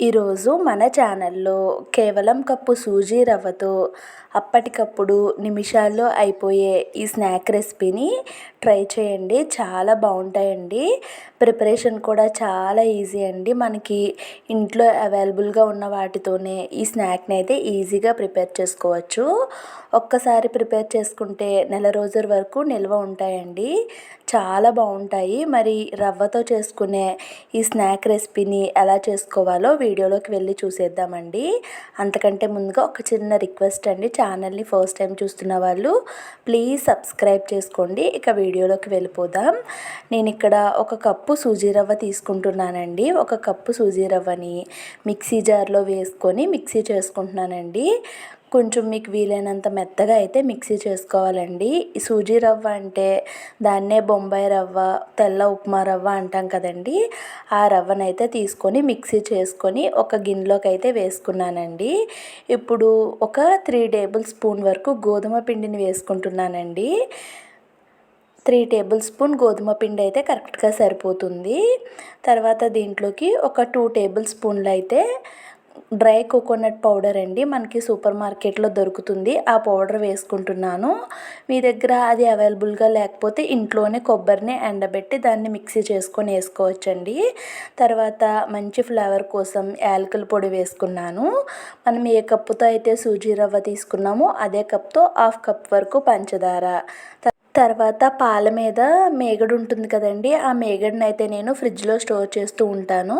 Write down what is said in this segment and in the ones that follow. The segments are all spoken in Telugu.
ఈరోజు మన ఛానల్లో కేవలం కప్పు సూజీ రవ్వతో అప్పటికప్పుడు నిమిషాల్లో అయిపోయే ఈ స్నాక్ రెసిపీని ట్రై చేయండి. చాలా బాగుంటాయండి. ప్రిపరేషన్ కూడా చాలా ఈజీ అండి. మనకి ఇంట్లో అవైలబుల్గా ఉన్న వాటితోనే ఈ స్నాక్ని అయితే ఈజీగా ప్రిపేర్ చేసుకోవచ్చు. ఒక్కసారి ప్రిపేర్ చేసుకుంటే నెల రోజుల వరకు నిల్వ ఉంటాయండి. చాలా బాగుంటాయి. మరి రవ్వతో చేసుకునే ఈ స్నాక్ రెసిపీని ఎలా చేసుకోవాలో వీడియోలోకి వెళ్ళి చూసేద్దామండి. అంతకంటే ముందుగా ఒక చిన్న రిక్వెస్ట్ అండి. ఛానల్ని ఫస్ట్ టైం చూస్తున్న వాళ్ళు ప్లీజ్ సబ్స్క్రైబ్ చేసుకోండి. ఇక వీడియోలోకి వెళ్ళిపోదాం. నేను ఇక్కడ ఒక కప్పు సూజీ రవ్వ తీసుకుంటున్నానండి. ఒక కప్పు సూజీ రవ్వని మిక్సీ జార్లో వేసుకొని మిక్సీ చేసుకుంటున్నానండి. కొంచెం మీకు వీలైనంత మెత్తగా అయితే మిక్సీ చేసుకోవాలండి. సూజీ రవ్వ అంటే దాన్నే బొంబాయి రవ్వ తెల్ల ఉప్మా రవ్వ అంటాం కదండి. ఆ రవ్వనైతే తీసుకొని మిక్సీ చేసుకొని ఒక గిన్నెలోకి అయితే వేసుకున్నానండి. ఇప్పుడు ఒక త్రీ టేబుల్ స్పూన్ వరకు గోధుమ పిండిని వేసుకుంటున్నానండి. త్రీ టేబుల్ స్పూన్ గోధుమ పిండి అయితే కరెక్ట్గా సరిపోతుంది. తర్వాత దీంట్లోకి ఒక టూ టేబుల్ స్పూన్లు అయితే డ్రై కోకోనట్ పౌడర్ అండి మనకి సూపర్ మార్కెట్లో దొరుకుతుంది. ఆ పౌడర్ వేసుకుంటున్నాను. మీ దగ్గర అది అవైలబుల్గా లేకపోతే ఇంట్లోనే కొబ్బరిని ఎండబెట్టి దాన్ని మిక్సీ చేసుకొని వేసుకోవచ్చండి. తర్వాత మంచి ఫ్లేవర్ కోసం యాలకుల పొడి వేసుకున్నాను. మనం ఏ కప్పుతో అయితే సూజీ రవ్వ తీసుకున్నామో అదే కప్తో హాఫ్ కప్ వరకు పంచదార. తర్వాత పాల మీద మేగడ ఉంటుంది కదండి ఆ మేగడని అయితే నేను ఫ్రిడ్జ్లో స్టోర్ చేస్తూ ఉంటాను.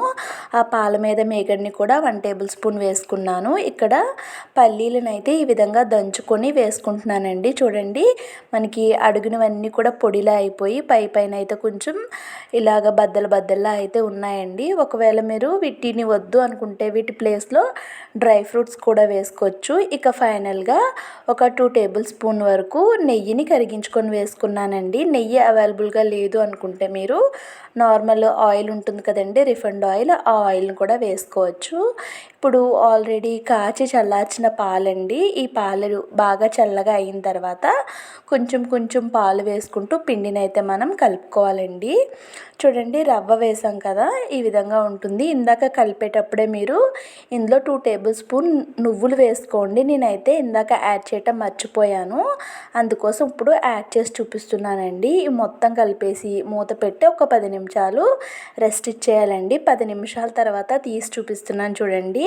ఆ పాల మీద మేగడిని కూడా వన్ టేబుల్ స్పూన్ వేసుకున్నాను. ఇక్కడ పల్లీలను అయితే ఈ విధంగా దంచుకొని వేసుకుంటున్నానండి. చూడండి మనకి అడుగునవన్నీ కూడా పొడిలా అయిపోయి పై పైన అయితే కొంచెం ఇలాగ బద్దలు బద్దల్లా అయితే ఉన్నాయండి. ఒకవేళ మీరు వీటిని వద్దు అనుకుంటే వీటి ప్లేస్లో డ్రై ఫ్రూట్స్ కూడా వేసుకోవచ్చు. ఇక ఫైనల్గా ఒక టూ టేబుల్ స్పూన్ వరకు నెయ్యిని కరిగించుకొని వేసుకో వేసుకున్నానండి. నెయ్యి అవైలబుల్గా లేదు అనుకుంటే మీరు నార్మల్ ఆయిల్ ఉంటుంది కదండి రిఫండ్ ఆయిల్ ఆ ఆయిల్ని కూడా వేసుకోవచ్చు. ఇప్పుడు ఆల్రెడీ కాచి చల్లార్చిన పాలండి. ఈ పాలు బాగా చల్లగా అయిన తర్వాత కొంచెం కొంచెం పాలు వేసుకుంటూ పిండిని అయితే మనం కలుపుకోవాలండి. చూడండి రవ్వ వేసాం కదా ఈ విధంగా ఉంటుంది. ఇందాక కలిపేటప్పుడే మీరు ఇందులో టూ టేబుల్ స్పూన్ నువ్వులు వేసుకోండి. నేనైతే ఇందాక యాడ్ చేయటం మర్చిపోయాను. అందుకోసం ఇప్పుడు యాడ్ చేసి చూపిస్తున్నానండి. మొత్తం కలిపేసి మూత పెట్టి ఒక పది నిమిషాలు రెస్ట్ ఇచ్చేయాలండి. పది నిమిషాల తర్వాత తీసి చూపిస్తున్నాను చూడండి.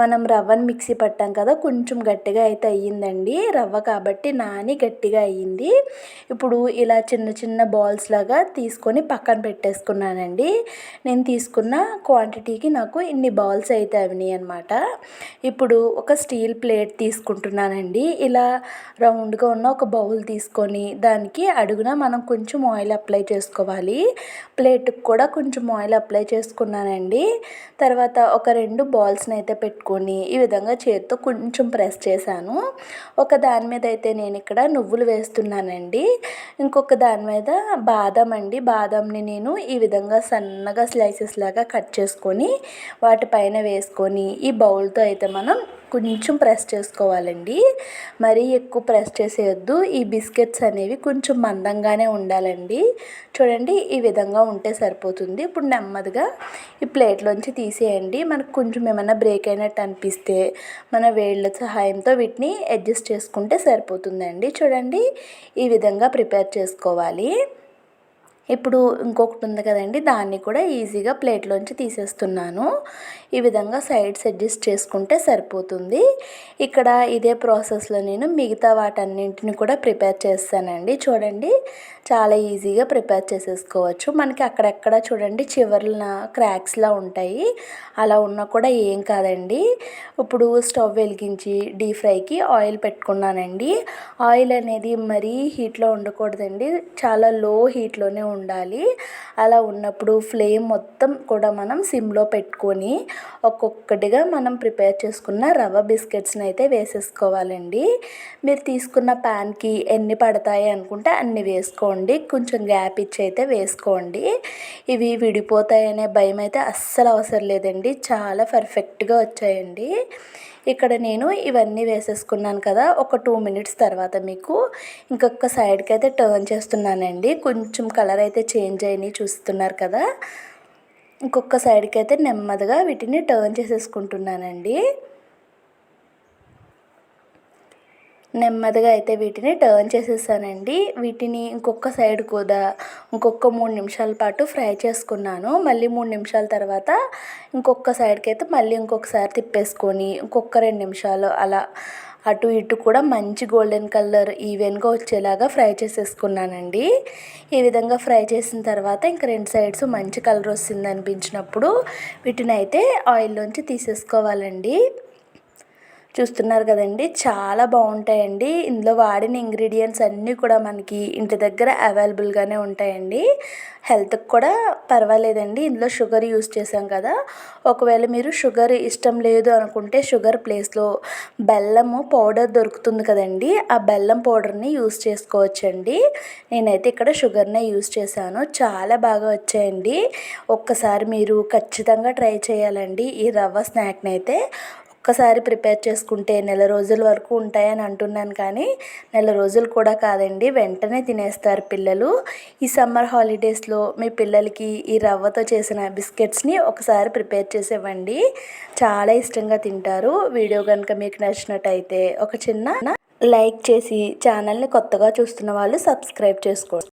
మనం రవ్వను మిక్సీ పట్టాం కదా కొంచెం గట్టిగా అయితే అయ్యిందండి. రవ్వ కాబట్టి నాని గట్టిగా అయ్యింది. ఇప్పుడు ఇలా చిన్న చిన్న బాల్స్ లాగా తీసుకొని పక్కన పెట్టేసుకున్నానండి. నేను తీసుకున్న క్వాంటిటీకి నాకు ఇన్ని బాల్స్ అయితే అవినాయి అనమాట ఇప్పుడు ఒక స్టీల్ ప్లేట్ తీసుకుంటున్నానండి. ఇలా రౌండ్గా ఉన్న ఒక బౌల్ తీసుకొని దానికి అడుగున మనం కొంచెం ఆయిల్ అప్లై చేసుకోవాలి. ప్లేట్కి కూడా కొంచెం ఆయిల్ అప్లై చేసుకున్నానండి. తర్వాత ఒక రెండు బాల్స్ని అయితే పెట్టు పెట్టుకొని ఈ విధంగా చేతితో కొంచెం ప్రెస్ చేశాను. ఒక దాని మీద అయితే నేను ఇక్కడ నువ్వులు వేస్తున్నానండి. ఇంకొక దాని మీద బాదం అండి. బాదంని నేను ఈ విధంగా సన్నగా స్లైసెస్ లాగా కట్ చేసుకొని వాటిపైన వేసుకొని ఈ బౌల్తో అయితే మనం కొంచెం ప్రెస్ చేసుకోవాలండి. మరీ ఎక్కువ ప్రెస్ చేసేయద్దు. ఈ బిస్కెట్స్ అనేవి కొంచెం మందంగానే ఉండాలండి. చూడండి ఈ విధంగా ఉంటే సరిపోతుంది. ఇప్పుడు నెమ్మదిగా ఈ ప్లేట్లోంచి తీసేయండి. మనకు కొంచెం ఏమైనా బ్రేక్ అయినట్టు అనిపిస్తే మన వేళ్ళ సహాయంతో వీటిని అడ్జస్ట్ చేసుకుంటే సరిపోతుందండి. చూడండి ఈ విధంగా ప్రిపేర్ చేసుకోవాలి. ఇప్పుడు ఇంకొకటి ఉంది కదండి దాన్ని కూడా ఈజీగా ప్లేట్లోంచి తీసేస్తున్నాను. ఈ విధంగా సైడ్స్ అడ్జస్ట్ చేసుకుంటే సరిపోతుంది. ఇక్కడ ఇదే ప్రాసెస్లో నేను మిగతా వాటన్నింటిని కూడా ప్రిపేర్ చేస్తానండి. చూడండి చాలా ఈజీగా ప్రిపేర్ చేసేసుకోవచ్చు. మనకి అక్కడెక్కడ చూడండి చివరిన క్రాక్స్లా ఉంటాయి. అలా ఉన్నా కూడా ఏం కాదండి. ఇప్పుడు స్టవ్ వెలిగించి డీప్ ఫ్రైకి ఆయిల్ పెట్టుకున్నానండి. ఆయిల్ అనేది మరీ హీట్లో ఉండకూడదండి. చాలా లో హీట్లోనే ఉండాలి. అలా ఉన్నప్పుడు ఫ్లేమ్ మొత్తం కూడా మనం సిమ్లో పెట్టుకొని ఒక్కొక్కటిగా మనం ప్రిపేర్ చేసుకున్న రవ్వ బిస్కెట్స్ని అయితే వేసేసుకోవాలండి. మీరు తీసుకున్న ప్యాన్కి ఎన్ని పడతాయి అనుకుంటే అన్ని వేసుకోండి. కొంచెం గ్యాప్ ఇచ్చి అయితే వేసుకోండి. ఇవి విడిపోతాయనే భయం అయితే అస్సలు అవసరం లేదండి. చాలా పర్ఫెక్ట్గా వచ్చాయండి. ఇక్కడ నేను ఇవన్నీ వేసేసుకున్నాను కదా ఒక టూ మినిట్స్ తర్వాత మీకు ఇంకొక సైడ్కి అయితే టర్న్ చేస్తున్నానండి. కొంచెం కలర్ అయితే చేంజ్ అయినాయి చూస్తున్నారు కదా. ఇంకొక సైడ్కి అయితే నెమ్మదిగా వీటిని టర్న్ చేసేసుకుంటున్నానండి. నెమ్మదిగా అయితే వీటిని టర్న్ చేసేసానండి. వీటిని ఇంకొక సైడ్ కూడా ఇంకొక మూడు నిమిషాల పాటు ఫ్రై చేసుకున్నాను. మళ్ళీ మూడు నిమిషాల తర్వాత ఇంకొక సైడ్కి అయితే మళ్ళీ ఇంకొకసారి తిప్పేసుకొని ఇంకొక రెండు నిమిషాలు అలా అటు ఇటు కూడా మంచి గోల్డెన్ కలర్ ఈవెన్గా వచ్చేలాగా ఫ్రై చేసేసుకున్నానండి. ఈ విధంగా ఫ్రై చేసిన తర్వాత ఇంక రెండు సైడ్స్ మంచి కలర్ వస్తుంది అనిపించినప్పుడు వీటిని అయితే ఆయిల్లోంచి తీసేసుకోవాలండి. చూస్తున్నారు కదండి. చాలా బాగుంటాయండి. ఇందులో వాడిన ఇంగ్రీడియంట్స్ అన్నీ కూడా మనకి ఇంటి దగ్గర అవైలబుల్గానే ఉంటాయండి. హెల్త్కి కూడా పర్వాలేదండి. ఇందులో షుగర్ యూస్ చేసాం కదా. ఒకవేళ మీరు షుగర్ ఇష్టం లేదు అనుకుంటే షుగర్ ప్లేస్లో బెల్లము పౌడర్ దొరుకుతుంది కదండి. ఆ బెల్లం పౌడర్ని యూస్ చేసుకోవచ్చండి. నేనైతే ఇక్కడ షుగర్నే యూస్ చేశాను. చాలా బాగా వచ్చాయండి. ఒక్కసారి మీరు ఖచ్చితంగా ట్రై చేయాలండి. ఈ రవ్వ స్నాక్ని అయితే ఒక్కసారి ప్రిపేర్ చేసుకుంటే నెల రోజుల వరకు ఉంటాయని అంటున్నాను కానీ నెల రోజులు కూడా కాదండి వెంటనే తినేస్తారు పిల్లలు. ఈ సమ్మర్ హాలిడేస్లో మీ పిల్లలకి ఈ రవ్వతో చేసిన బిస్కెట్స్ని ఒకసారి ప్రిపేర్ చేసేవ్వండి. చాలా ఇష్టంగా తింటారు. వీడియో కనుక మీకు నచ్చినట్టయితే ఒక చిన్న లైక్ చేసి ఛానల్ని కొత్తగా చూస్తున్న వాళ్ళు సబ్స్క్రైబ్ చేసుకోండి.